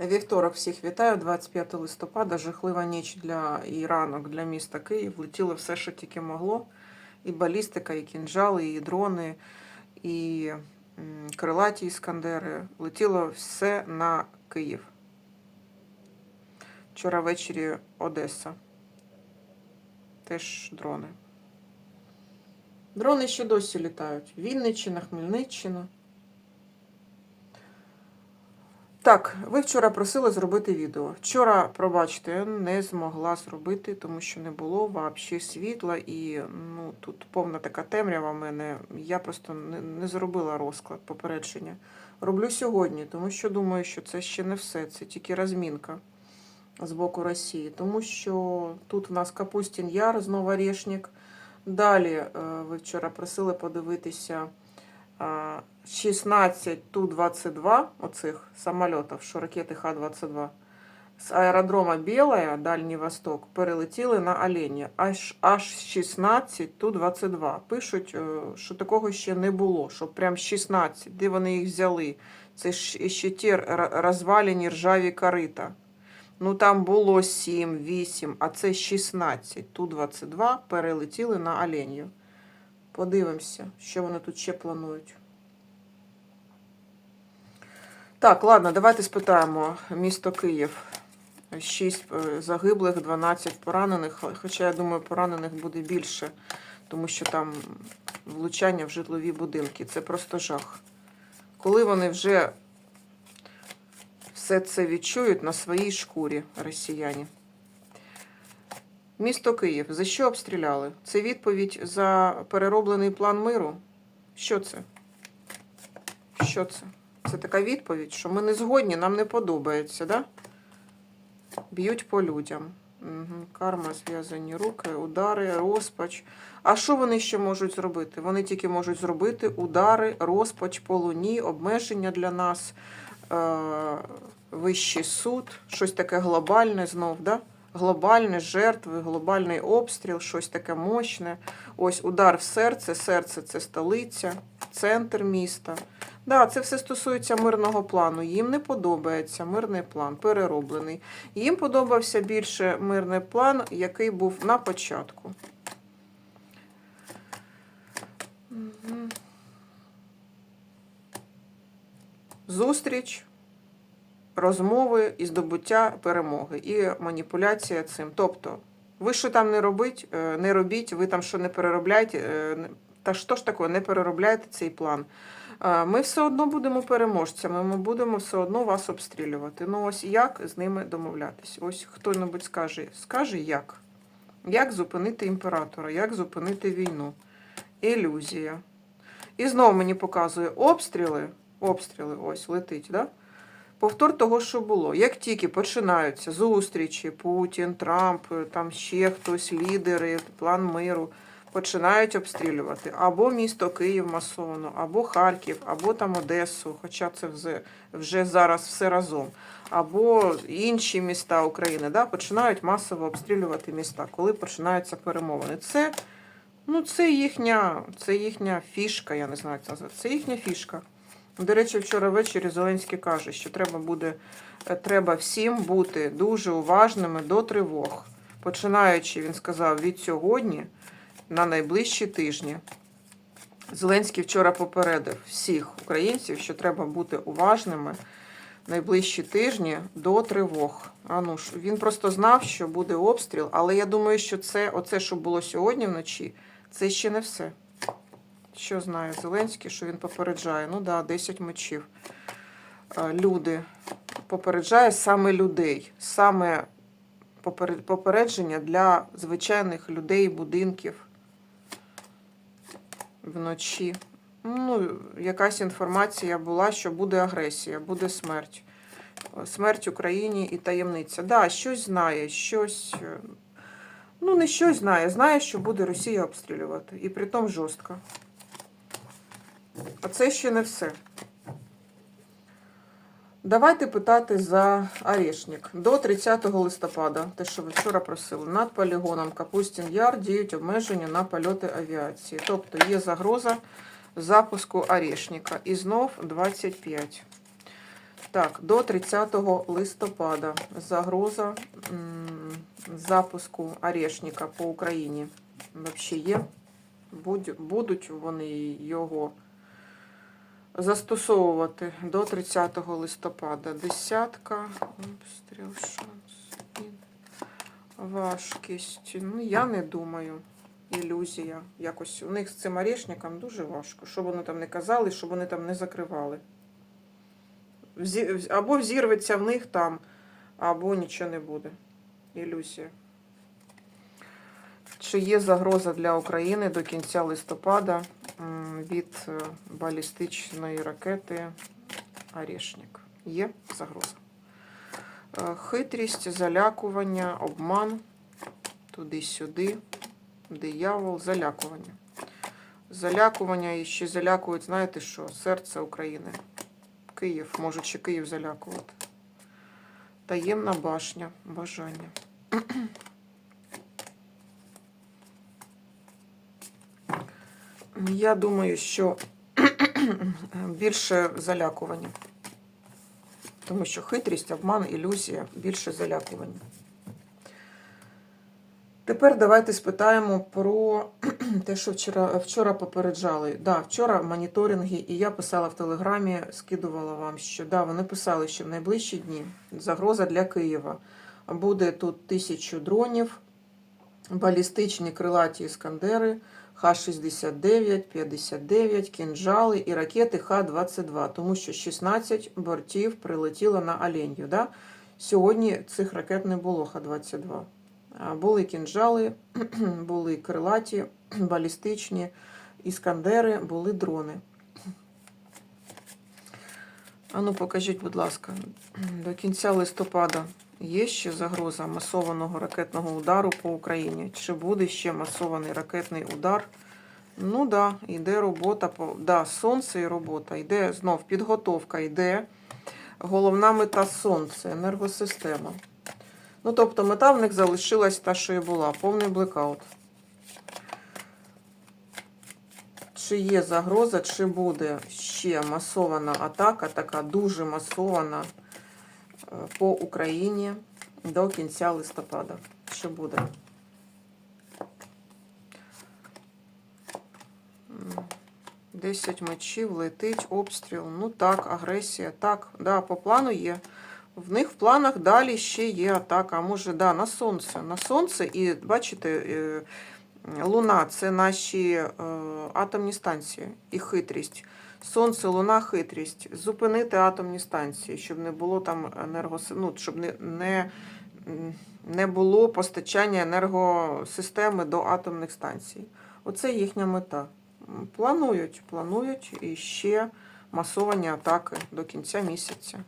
Вівторок всіх вітаю, 25 листопада. Жахлива ніч для і ранок для міста Київ. Летіло все, що тільки могло. І балістика, і кінжали, і дрони, і крилаті іскандери. Летіло все на Київ. Вчора ввечері Одеса. Теж дрони. Дрони ще досі літають. Вінниччина, Хмельниччина. Так, ви вчора просили зробити відео. Вчора, пробачте, не змогла зробити, тому що не було взагалі світла і ну, тут повна така темрява в мене. Я просто не, не зробила розклад попередження. Роблю сьогодні, тому що думаю, що це ще не все, це тільки розмінка з боку Росії. Тому що тут в нас Капустін Яр, знову Орешник. Далі е, ви вчора просили подивитися. А, 16 Ту-22 оцих самольотів, що ракети Х-22, з аеродрома Білая, Дальній Восток, перелетіли на Олені. Аж, аж 16 Ту-22. Пишуть, е, що такого ще не було, що прям 16. Де вони їх взяли? Це ж ще ті розвалені ржаві корита. Ну там було 7, 8, а це 16. Ту-22 перелетіли на Оленю. Подивимося, що вони тут ще планують. Так, ладно, давайте спитаємо. Місто Київ. 6 загиблих, 12 поранених. Хоча я думаю, поранених буде більше, тому що там влучання в житлові будинки. Це просто жах. Коли вони вже все це відчують на своїй шкурі, росіяни. Місто Київ. За що обстріляли? Це відповідь за перероблений план миру? Що це? Що це? Це така відповідь, що ми не згодні, нам не подобається, да? Б'ють по людям. Угу. Карма, зв'язані руки, удари, розпач. А що вони ще можуть зробити? Вони тільки можуть зробити удари, розпач по луні, обмеження для нас, е- вищий суд, щось таке глобальне знов, да? Глобальне жертви, глобальний обстріл, щось таке мощне. Ось удар в серце, серце це столиця, центр міста. Да, це все стосується мирного плану. Їм не подобається мирний план, перероблений. Їм подобався більше мирний план, який був на початку. Зустріч, розмови і здобуття перемоги, і маніпуляція цим. Тобто, ви що там не робіть, е, не робіть, ви там що не переробляєте. е, Та що ж таке, не переробляйте цей план. Е, Ми все одно будемо переможцями, ми будемо все одно вас обстрілювати. Ну ось як з ними домовлятись? Ось хто-небудь скаже, скаже як? Як зупинити імператора, як зупинити війну? Ілюзія. І знову мені показує обстріли. Обстріли, ось летить, да? Повтор того, що було. Як тільки починаються зустрічі, Путін, Трамп, там ще хтось, лідери, план миру, починають обстрілювати або місто Київ масово, або Харків, або там Одесу, хоча це вже, вже зараз все разом, або інші міста України, да, починають масово обстрілювати міста, коли починаються перемовини. Це, ну, це, їхня, це їхня фішка, я не знаю, це. Це їхня фішка. До речі, вчора ввечері Зеленський каже, що треба буде е, треба всім бути дуже уважними до тривог. Починаючи, він сказав, від сьогодні на найближчі тижні. Зеленський вчора попередив всіх українців, що треба бути уважними найближчі тижні до тривог. А ну ж, він просто знав, що буде обстріл, але я думаю, що це, оце, що було сьогодні вночі, це ще не все. Що знає Зеленський, що він попереджає? Ну да, 10 мечів. Е, Люди попереджає саме людей, саме попередження для звичайних людей, будинків вночі. Ну, якась інформація була, що буде агресія, буде смерть. Смерть Україні і таємниця. Да, щось знає, щось. е, Ну, не щось знає, знає, що буде Росія обстрілювати. І притом жорстко. А це ще не все. Давайте питати за Орешник. До 30 листопада, те, що ви вчора просили, над полігоном Капустін Яр діють обмеження на польоти авіації. Тобто є загроза запуску Орешника. І знов 25. Так, до 30 листопада загроза запуску орешника по Україні. Взагалі є. Будуть вони його застосовувати до 30 листопада. Десятка, обстріл, шанс, важкість. Ну, я не думаю. Ілюзія. Якось у них з цим орешником дуже важко. Що вони там не казали, що вони там не закривали. Або взірветься в них там, або нічого не буде. Ілюзія. Чи є загроза для України до кінця листопада від е, балістичної ракети Орешник? Є загроза. Е, Хитрість, залякування, обман, туди-сюди, диявол, залякування. Залякування і ще залякують, знаєте що? Серце України. Київ, може ще Київ залякувати. Таємна башня, бажання. Я думаю, що більше залякування. Тому що хитрість, обман, ілюзія більше залякування. Тепер давайте спитаємо про те, що вчора, вчора попереджали. Да, вчора моніторинги, і я писала в Телеграмі, скидувала вам, що да, вони писали, що в найближчі дні загроза для Києва. Буде тут тисячу дронів, балістичні крилаті іскандери, Х-69, 59, кінжали і ракети Х-22, тому що 16 бортів прилетіло на Оленью. Да? Сьогодні цих ракет не було Х-22. Були кінжали, були крилаті, балістичні, іскандери, були дрони. Ану, покажіть, будь ласка, до кінця листопада є ще загроза масованого ракетного удару по Україні? Чи буде ще масований ракетний удар? Ну да, йде робота да, сонце і робота. Йде знов підготовка, йде. Головна мета сонце, енергосистема. Ну, тобто мета в них залишилась та, що і була, повний блекаут. Чи є загроза, чи буде ще масована атака, така дуже масована по Україні до кінця листопада? Чи буде? 10 мечів, летить, обстріл. Ну так, агресія. Так, да, по плану є. В них в планах далі ще є атака. А може, да, на сонце. На сонце, і бачите, е, Луна це наші е, атомні станції і хитрість. Сонце, луна, хитрість. Зупинити атомні станції, щоб не було там енергос... ну, щоб не, не, не було постачання енергосистеми до атомних станцій. Оце їхня мета. Планують, планують і ще масовані атаки до кінця місяця.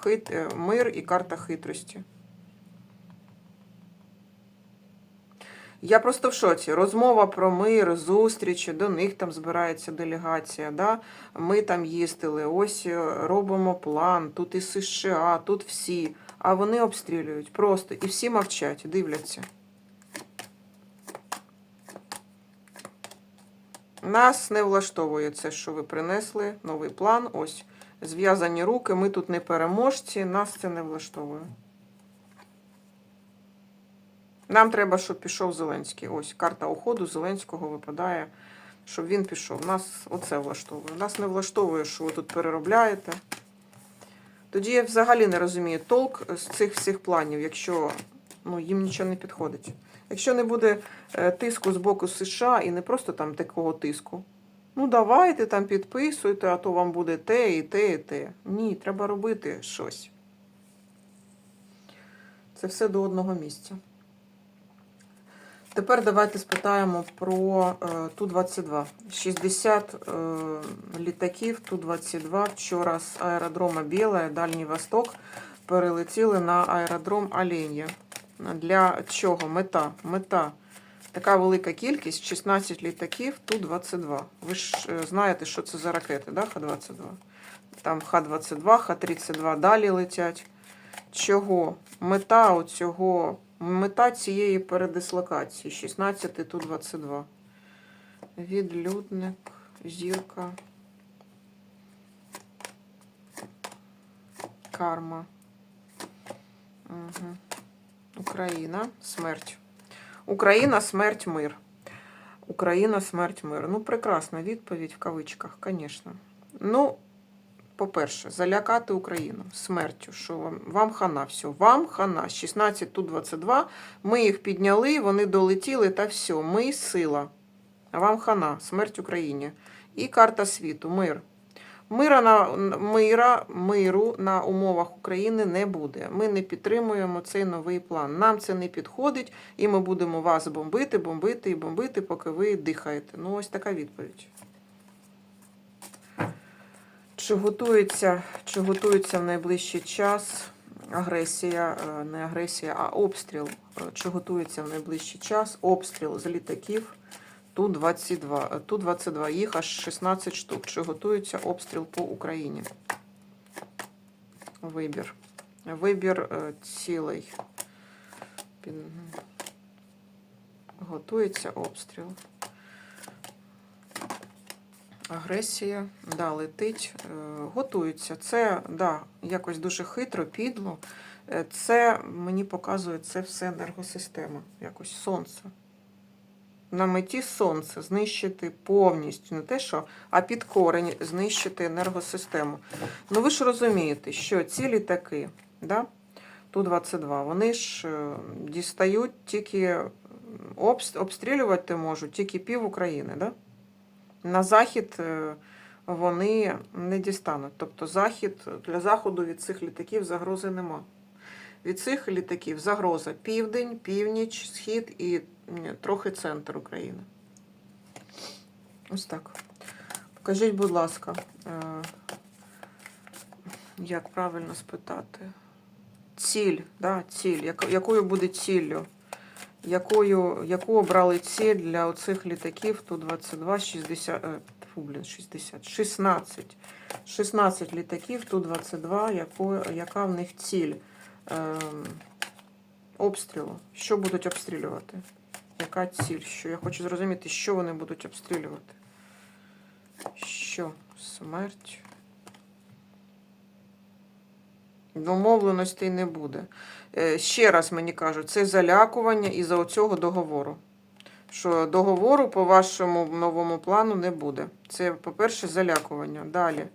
Хит... Мир і карта хитрості. Я просто в шоці. Розмова про мир, зустрічі, до них там збирається делегація. Да? Ми там їздили, ось е, робимо план, тут і США, тут всі. А вони обстрілюють просто і всі мовчать, дивляться. Нас не влаштовує це, що ви принесли новий план. Ось зв'язані руки. Ми тут не переможці, нас це не влаштовує. Нам треба, щоб пішов Зеленський. Ось карта уходу Зеленського випадає, щоб він пішов. Нас оце влаштовує. Нас не влаштовує, що ви тут переробляєте. Тоді я взагалі не розумію толк з цих всіх планів, якщо ну, їм нічого не підходить. Якщо не буде е, тиску з боку США і не просто там такого тиску. Ну, давайте там підписуйте, а то вам буде те і те, і те. Ні, треба робити щось. Це все до одного місця. Тепер давайте спитаємо про е, Ту-22. 60 е, літаків Ту-22 вчора з аеродрома Біле, Дальній Восток, перелетіли на аеродром Оленя. Для чого? Мета. Мета. Така велика кількість 16 літаків Ту-22. Ви ж е, знаєте, що це за ракети, да, Х-22? Там Х-22, Х-32 далі летять. Чого? Мета оцього, мета цієї передислокації 16 Ту-22. Відлюдник, зірка. Карма. Угу. Україна, смерть. Україна, смерть, мир. Україна, смерть, мир. Ну, прекрасна відповідь в кавичках, звісно. Ну, по-перше, залякати Україну смертю, що вам, вам хана, все, вам хана. 16 тут 22. Ми їх підняли, вони долетіли, та все. Ми сила. Вам хана, смерть Україні. І карта світу, мир. Мира на мира, миру на умовах України не буде. Ми не підтримуємо цей новий план. Нам це не підходить, і ми будемо вас бомбити, бомбити і бомбити, поки ви дихаєте. Ну, ось така відповідь. Чи готується, чи готується в найближчий час агресія, е, не агресія, а обстріл? Е, Чи готується в найближчий час обстріл з літаків Ту-22? Ту-22, їх аж 16 штук. Чи готується обстріл по Україні? Вибір. Вибір е. Пін- Готується обстріл. Агресія, да, летить, е, готується. Це да, якось дуже хитро, підло. Е, Це мені показує це все енергосистема, якось сонце. На меті сонце знищити повністю, не те, що, а під корень знищити енергосистему. Ну ви ж розумієте, що ці літаки, да, Ту-22, вони ж е, дістають тільки обстрілювати можуть тільки пів України, да? На захід е, вони не дістануть. Тобто захід для заходу від цих літаків загрози нема. Від цих літаків загроза південь, північ, схід і трохи центр України. Ось так. Покажіть, будь ласка, е, як правильно спитати? Ціль, да, ціль. Якою буде ціллю? Якою, яку обрали ціль для оцих літаків Ту-22, 60, е, фу, блін, 60, 16. 16 літаків Ту-22, яко, яка в них ціль ем, обстрілу? Що будуть обстрілювати? Яка ціль? Що? Я хочу зрозуміти, що вони будуть обстрілювати. Що? Смерть. Домовленостей не буде. Е, Ще раз мені кажуть, це залякування із-за оцього договору. Що договору по вашому новому плану не буде. Це, по-перше, залякування. Далі.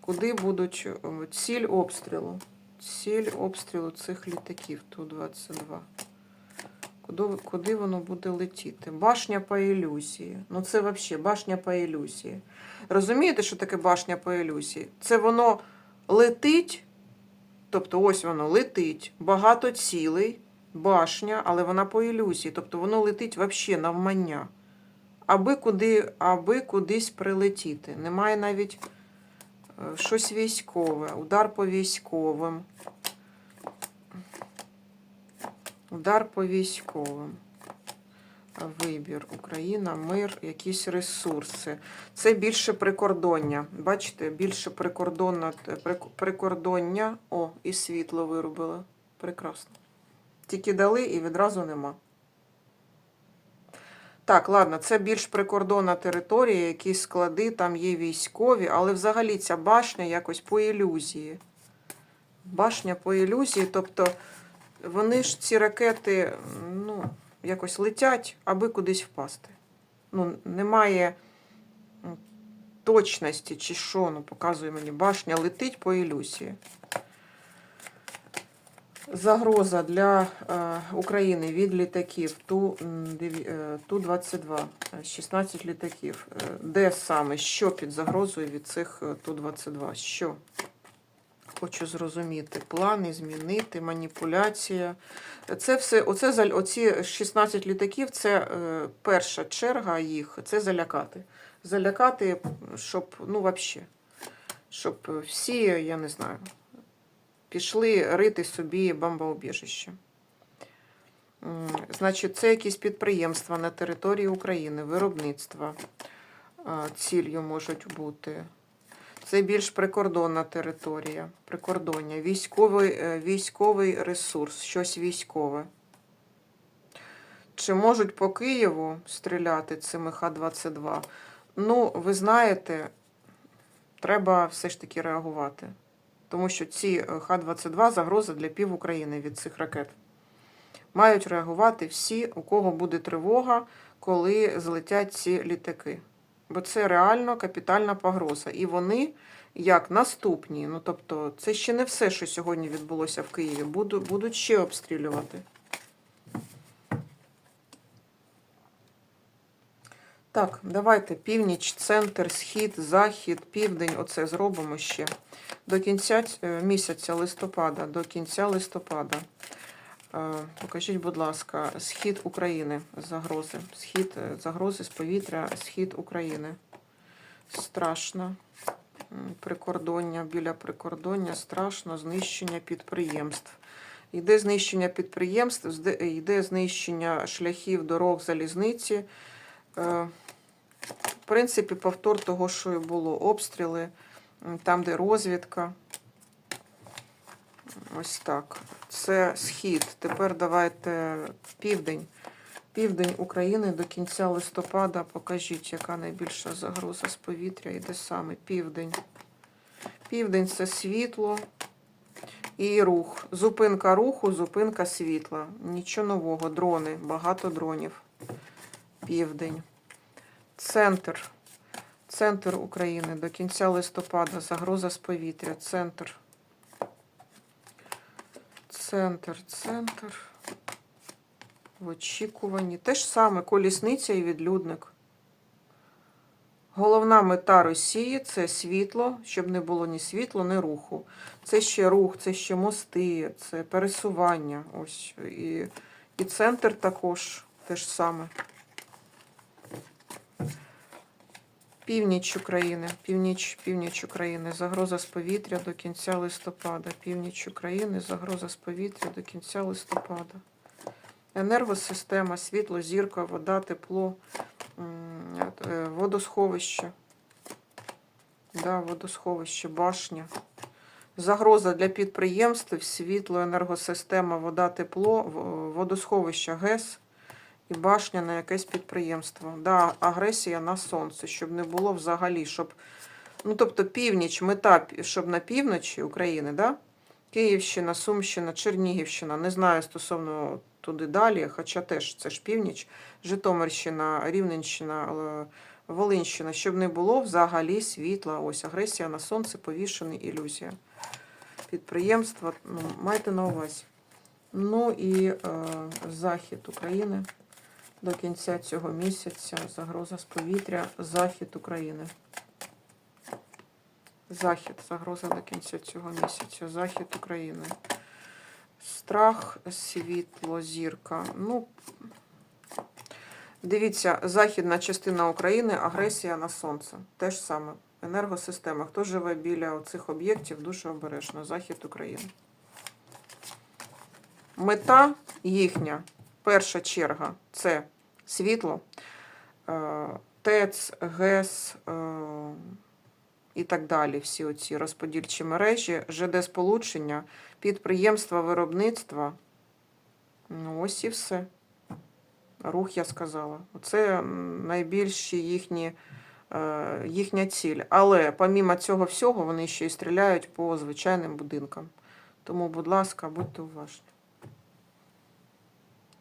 Куди будуть е, ціль обстрілу? Ціль обстрілу цих літаків Ту-22. Куди, куди воно буде летіти? Башня по ілюзії. Ну це взагалі башня по ілюзії. Розумієте, що таке башня по ілюзії? Це воно летить. Тобто ось воно летить, багато цілей, башня, але вона по ілюзії. Тобто воно летить взагалі навмання. Аби, куди, аби кудись прилетіти. Немає навіть е, щось військове, удар по військовим. Удар по військовим. Вибір, Україна, мир, якісь ресурси. Це більше прикордоння. Бачите, більше прикордонна, прикордоння. О, і світло виробили. Прекрасно. Тільки дали і відразу нема. Так, ладно, це більш прикордонна територія, якісь склади, там є військові, але взагалі ця башня якось по ілюзії. Башня по ілюзії, тобто вони ж ці ракети, ну, якось летять, аби кудись впасти. Ну, немає точності чи що, ну, показує мені, башня летить по ілюзії. Загроза для е, України від літаків Ту, Ту-22, е, 16 літаків. Е, Де саме, що під загрозою від цих е, Ту-22? Що? Хочу зрозуміти. Плани змінити, маніпуляція. Це все, оце, оці 16 літаків, це е, перша черга їх, це залякати. Залякати, щоб, ну, взагалі, щоб всі, я не знаю, пішли рити собі бомбоубіжище. Значить, це якісь підприємства на території України, виробництва а, ціллю можуть бути. Це більш прикордонна територія, прикордоння, військовий, е, військовий ресурс, щось військове. Чи можуть по Києву стріляти цими Х-22? Ну, ви знаєте, треба все ж таки реагувати. Тому що ці е, Х-22 загроза для пів України від цих ракет. Мають реагувати всі, у кого буде тривога, коли злетять ці літаки. Бо це реально капітальна погроза. І вони, як наступні, ну тобто, це ще не все, що сьогодні відбулося в Києві, будуть, будуть ще обстрілювати. Так, давайте північ, центр, схід, захід, південь. Оце зробимо ще. До кінця е, місяця листопада, до кінця листопада. Е, Покажіть, будь ласка, схід України, загрози. Схід, е, загрози з повітря, схід України. Страшно. Прикордоння, біля прикордоння, страшно, знищення підприємств. Йде знищення підприємств, йде знищення шляхів, дорог, залізниці. Е, В принципі, повтор того, що і було. Обстріли, там, де розвідка. Ось так. Це схід. Тепер давайте південь. Південь України до кінця листопада. Покажіть, яка найбільша загроза з повітря і де саме південь. Південь це світло і рух. Зупинка руху, зупинка світла. Нічого нового. Дрони, багато дронів. Південь. Центр. Центр України до кінця листопада. Загроза з повітря. Центр. Центр, центр. В очікуванні. Те ж саме колісниця і відлюдник. Головна мета Росії це світло, щоб не було ні світло, ні руху. Це ще рух, це ще мости, це пересування. Ось. І, і центр також те ж саме. Північ України, північ, північ України, загроза з повітря до кінця листопада. Північ України, загроза з повітря до кінця листопада. Енергосистема, світло, зірка, вода, тепло, е, водосховище. Да, водосховище, башня. Загроза для підприємств, світло, енергосистема, вода, тепло, водосховище, ГЕС і башня на якесь підприємство. Да, агресія на сонце, щоб не було взагалі, щоб. Ну, тобто північ, мета, щоб на півночі України, да? Київщина, Сумщина, Чернігівщина, не знаю стосовно туди далі, хоча теж це ж північ, Житомирщина, Рівненщина, е, Волинщина, щоб не було взагалі світла. Ось агресія на сонце, повішений, ілюзія. Підприємства, ну, майте на увазі. Ну і е, захід України до кінця цього місяця. Загроза з повітря, захід України. Захід, загроза до кінця цього місяця. Захід України. Страх, світло, зірка. Ну, дивіться, західна частина України, агресія на сонце. Те ж саме. Енергосистема. Хто живе біля цих об'єктів, дуже обережно. Захід України. Мета їхня, перша черга це світло, е, ТЕЦ, ГЕС е, і так далі. Всі оці розподільчі мережі, ЖД сполучення, підприємства, виробництва. Ну, ось і все. Рух, я сказала. Оце найбільші їхні, е, їхня ціль. Але помімо цього всього, вони ще й стріляють по звичайним будинкам. Тому, будь ласка, будьте уважні.